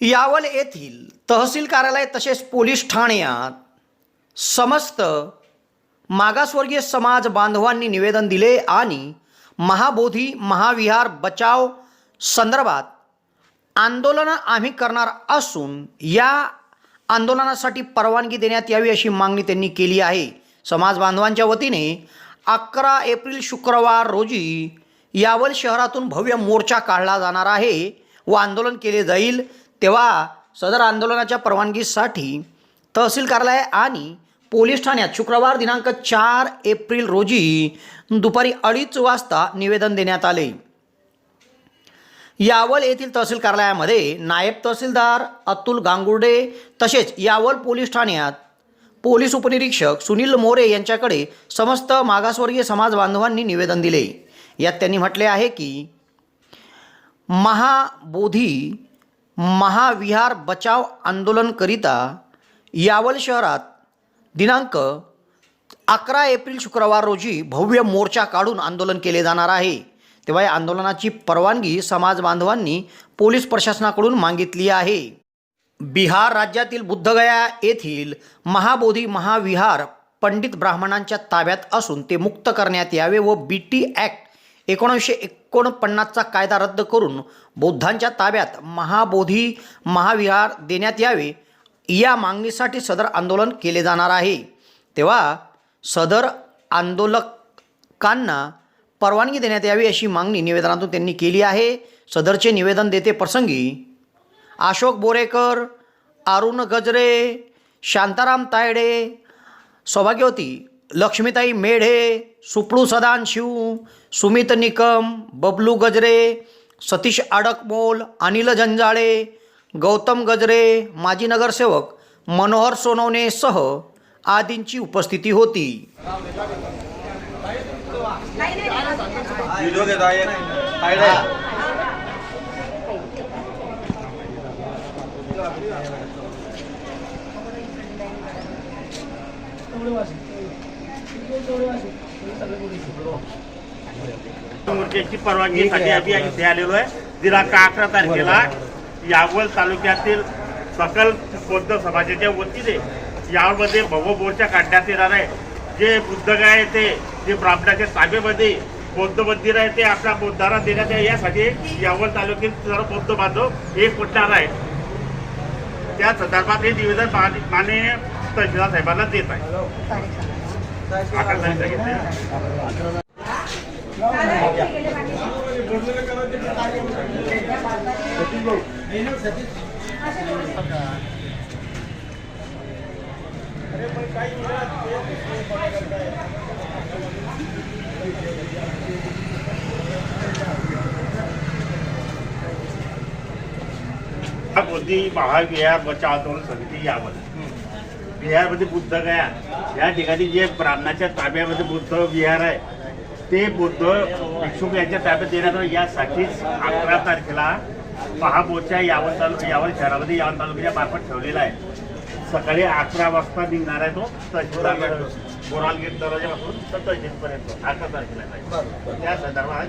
यावल येथील तहसील कार्यालय तसेच पोलीस ठाण्यात समस्त मागासवर्गीय समाज बांधवांनी निवेदन दिले आणि महाबोधी महाविहार बचाव संदर्भात आंदोलनं आम्ही करणार असून या आंदोलनासाठी परवानगी देण्यात यावी अशी मागणी त्यांनी केली आहे. समाज बांधवांच्या वतीने अकरा एप्रिल शुक्रवार रोजी यावल शहरातून भव्य मोर्चा काढला जाणार आहे व आंदोलन केले जाईल. तेव्हा सदर आंदोलनाच्या परवानगीसाठी तहसील कार्यालय आणि पोलीस ठाण्यात शुक्रवार दिनांक चार एप्रिल रोजी दुपारी अडीच वाजता निवेदन देण्यात आले. यावल येथील तहसील कार्यालयामध्ये नायब तहसीलदार अतुल गांगुर्डे तसेच यावल पोलीस ठाण्यात पोलीस उपनिरीक्षक सुनील मोरे यांच्याकडे समस्त मागासवर्गीय समाज बांधवांनी निवेदन दिले. यात त्यांनी म्हटले आहे की महाबोधी महाविहार बचाव आंदोलनकरिता यावल शहरात दिनांक अकरा एप्रिल शुक्रवार रोजी भव्य मोर्चा काढून आंदोलन केले जाणार आहे. तेव्हा या आंदोलनाची परवानगी समाज बांधवांनी पोलीस प्रशासनाकडून मागितली आहे. बिहार राज्यातील बुद्धगया येथील महाबोधी महाविहार पंडित ब्राह्मणांच्या ताब्यात असून ते मुक्त करण्यात यावे व बी टी ॲक्ट एकोणीसशे एकोणपन्नासचा कायदा रद्द करून बौद्धांच्या ताब्यात महाबोधी महाविहार देण्यात यावे या मागणीसाठी सदर आंदोलन केले जाणार आहे. तेव्हा सदर आंदोलकांना परवानगी देण्यात यावी अशी मागणी निवेदनातून त्यांनी केली आहे. सदरचे निवेदन देते प्रसंगी अशोक बोरेकर अरुण गजरे शांताराम तायडे सौभाग्यवती लक्ष्मीताई मेढे सुपळू सदानशिव सुमित निकम बबलू गजरे सतीश आडकमोल अनिल जंजाळे गौतम गजरे माजी नगरसेवक मनोहर सोनवणेसह आदींची उपस्थिती होती. व्हिडिओ परवानगीसाठी आम्ही इथे आलेलो आहे. दिनांक अकरा तारखेला यावल तालुक्यातील सकल बौद्ध समाजाच्या वतीने यामध्ये भव्य मोर्चा काढण्यात येणार आहे. जे बुद्धगाय आहे ते जे ब्राह्मणाच्या ताब्यामध्ये बौद्ध मंदिर आहे ते आपल्या बौद्धांना देण्यात आहे यासाठी यावल तालुक्यातील सर्व बौद्ध बांधव एक होणार आहे त्या संदर्भात हे निवेदन माने- माननीय तहसीलदार साहेबांना देत आहे. अकरा तारीख सांगितले महाविहार बचाव आंदोलन समिती यावर बिहारमध्ये बुद्ध गया. या ठिकाणी जे ब्राह्मणाच्या ताब्यामध्ये बुद्ध विहार आहे ते बुद्ध भिक्षुक यांच्या ताब्यात देण्यात आलं यासाठीच अकरा तारखेला महामोर्चा यावल तालुका यावल शहरामध्ये यावल तालुक्याच्या मार्फत ठेवलेला आहे. सकाळी अकरा वाजता निघणार आहे तो तहसीलदार बोरालगेट दरवाजापासून तर तहसीलपर्यंत अकरा तारखेला आहे. त्या संदर्भात